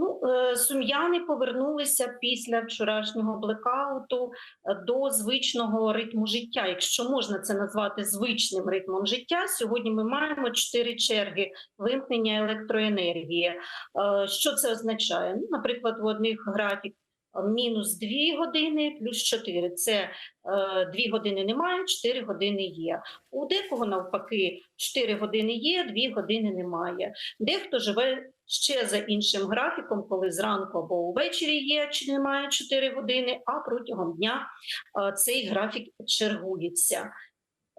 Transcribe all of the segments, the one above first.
Ну, е, сум'яни повернулися після вчорашнього блекауту е, до звичного ритму життя, якщо можна це назвати звичним ритмом життя. Сьогодні ми маємо чотири черги вимкнення електроенергії. Е, Що це означає? Ну, наприклад, в одних графік мінус 2 години плюс 4. Це 2 години немає, 4 години є. У декого навпаки 4 години є, 2 години немає. Дехто живе ще за іншим графіком, коли зранку або увечері є чи немає 4 години, а протягом дня е, цей графік чергується.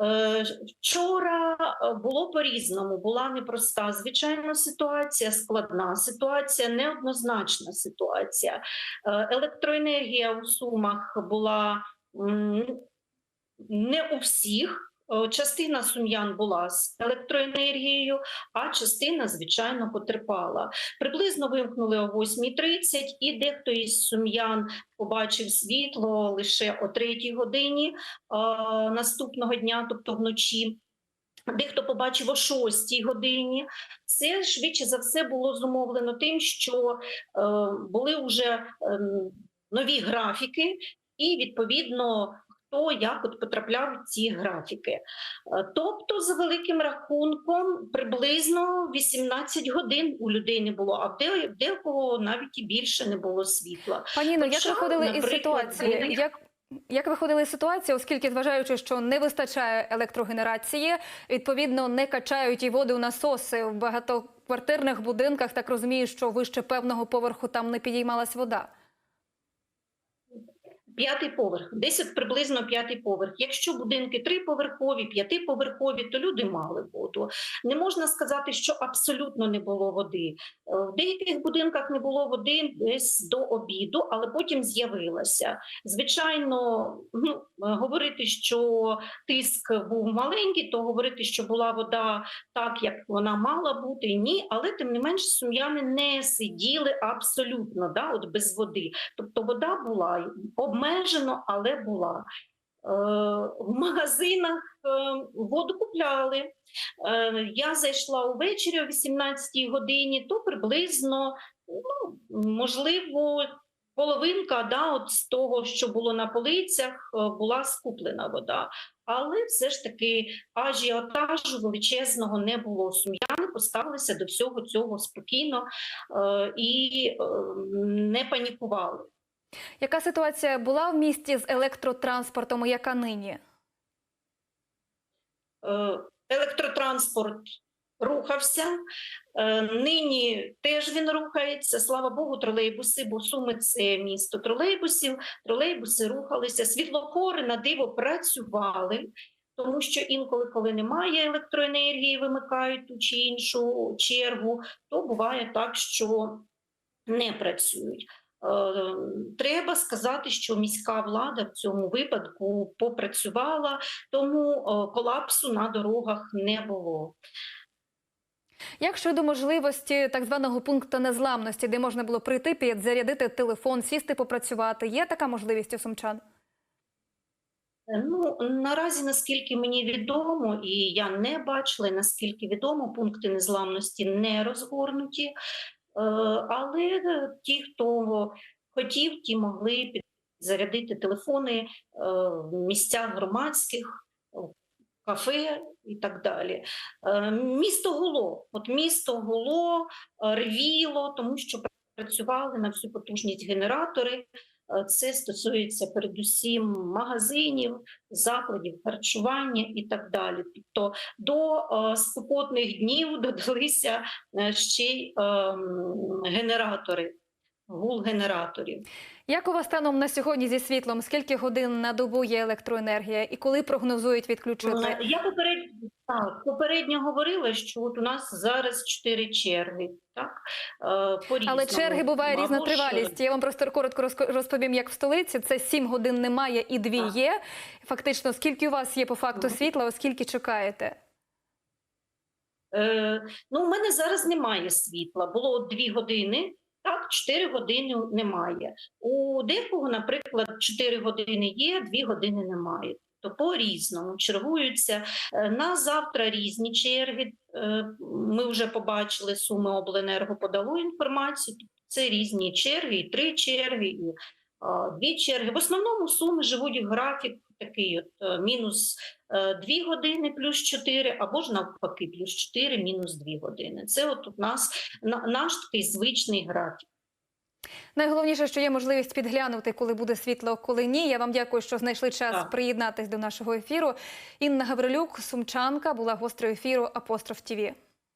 Е, Вчора е, було по-різному, була непроста звичайно ситуація, складна ситуація, неоднозначна ситуація. Електроенергія у Сумах була не у всіх. Е, Частина сум'ян була з електроенергією, а частина, звичайно, потерпала. Приблизно вимкнули о 8.30, і дехто із сум'ян побачив світло лише о 3 годині е, наступного дня, тобто вночі. Дехто побачив о 6 годині. Це швидше за все було зумовлено тим, що е, були вже ем, нові графіки, і відповідно хто як от потрапляв в ці графіки. Е, Тобто, за великим рахунком, приблизно 18 годин у людей не було, а в де- в декого навіть і більше не було світла. Пані Інно, як виходили із ситуації? Як, як виходили із ситуації, оскільки зважаючи, що не вистачає електрогенерації, відповідно не качають і води у насоси в багатоквартирних будинках, так розумію, що вище певного поверху там не підіймалась вода. П'ятий поверх, десь от приблизно п'ятий поверх. Якщо будинки триповерхові, п'ятиповерхові, то люди мали воду. Не можна сказати, що абсолютно не було води. Е, В деяких будинках не було води десь до обіду, але потім з'явилася. Звичайно, ну, е, говорити, що тиск був маленький, то говорити, що була вода так, як вона мала бути, ні, але тим не менш сум'яни не сиділи абсолютно да, от без води. Тобто вода була обмежено, але була. Е, В магазинах е, воду купляли. Е, Я зайшла увечері о 18-й годині, то приблизно, ну, можливо, половинка да, от з того, що було на полицях, була скуплена вода. Але все ж таки ажіотажу величезного не було. Сум'яни поставилися до всього цього спокійно і не панікували. Яка ситуація була в місті з електротранспортом, і яка нині? Е, електротранспорт рухався. Е, Нині теж він рухається. Слава Богу, тролейбуси, бо Суми це місто тролейбусів. Тролейбуси рухалися. Світлофори на диво працювали. Тому що інколи, коли немає електроенергії, вимикають ту чи іншу чергу, то буває так, що не працюють. Е, Треба сказати, що міська влада в цьому випадку попрацювала, тому е, колапсу на дорогах не було. Як щодо можливості так званого пункту незламності, де можна було прийти, підзарядити телефон, сісти, попрацювати, є така можливість у сумчан? Е, Ну наразі, наскільки мені відомо, і я не бачила, і наскільки відомо, пункти незламності не розгорнуті. Е, Але е, ті, хто хотів, ті могли зарядити телефони е, в місцях громадських, кафе і так далі. Місто гуло, от місто гуло, рвіло, тому що працювали на всю потужність генератори. Е, Це стосується передусім магазинів, закладів харчування і так далі. Тобто до е, спекотних днів додалися е, ще й е, генератори, гул генераторів. Як у вас станом на сьогодні зі світлом? Скільки годин на добу є електроенергія і коли прогнозують відключити? Я попередньо, так, попередньо говорила, що от у нас зараз чотири черги. Так? Е, по Але черги буває різна Або ж, тривалість. Я вам просто коротко розповім, як в столиці. Це 7 годин немає і 2 Так. є. Фактично, скільки у вас є по факту Мгм. світла, оскільки чекаєте? Е, ну, у мене зараз немає світла. Було дві години, так, 4 години немає. У декого, наприклад, 4 години є, 2 години немає. То по-різному чергуються. Е, На завтра різні черги. Е, Ми вже побачили, Суми Обленерго подало інформацію. Це різні черги, і три черги, і дві черги. В основному суми живуть в графік такий от е, мінус 2 години плюс 4, або ж навпаки, плюс 4 мінус 2 години. Це от у нас на- наш такий звичний графік. Найголовніше, що є можливість підглянути, коли буде світло, коли ні. Я вам дякую, що знайшли час Так. приєднатись до нашого ефіру. Інна Гаврилюк, сумчанка, була гостею ефіру Апостроф ТІВІ.